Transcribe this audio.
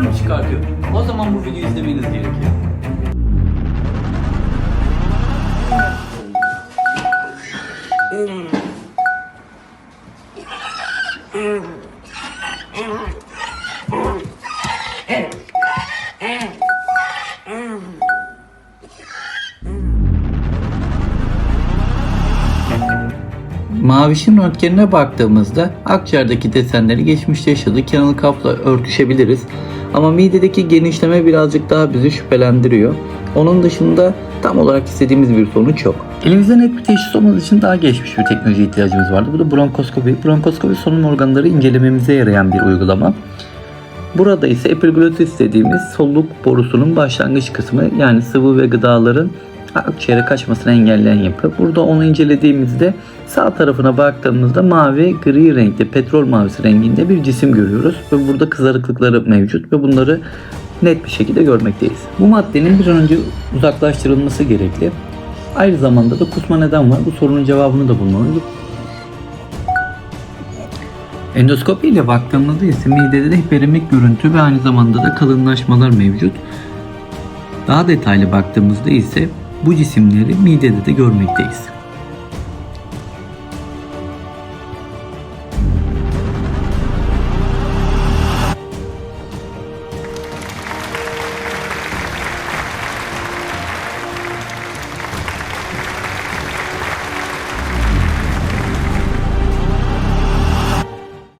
mı çıkartıyor? O zaman bu videoyu izlemeniz gerekiyor. Mavişin röntgenine baktığımızda akciğerdeki desenleri geçmişte yaşadığı Kenan Kap'la örtüşebiliriz. Ama midedeki genişleme birazcık daha bizi şüphelendiriyor. Onun dışında tam olarak istediğimiz bir sonuç yok. Elimizde net bir teşhis olmadığı için daha geçmiş bir teknoloji ihtiyacımız vardı. Bu da bronkoskopi. Bronkoskopi solunum organları incelememize yarayan bir uygulama. Burada ise epiglottis dediğimiz soluk borusunun başlangıç kısmı yani sıvı ve gıdaların akciğere kaçmasını engelleyen yapı. Burada onu incelediğimizde sağ tarafına baktığımızda mavi gri renkte petrol mavisi renginde bir cisim görüyoruz ve burada kızarıklıkları mevcut ve bunları net bir şekilde görmekteyiz. Bu maddenin bir an önce uzaklaştırılması gerekli. Aynı zamanda da kusma neden var. Bu sorunun cevabını da bulmalıyız. Endoskopi ile baktığımızda ise midede de hiperimik görüntü ve aynı zamanda da kalınlaşmalar mevcut. Daha detaylı baktığımızda ise bu cisimleri midede de görmekteyiz.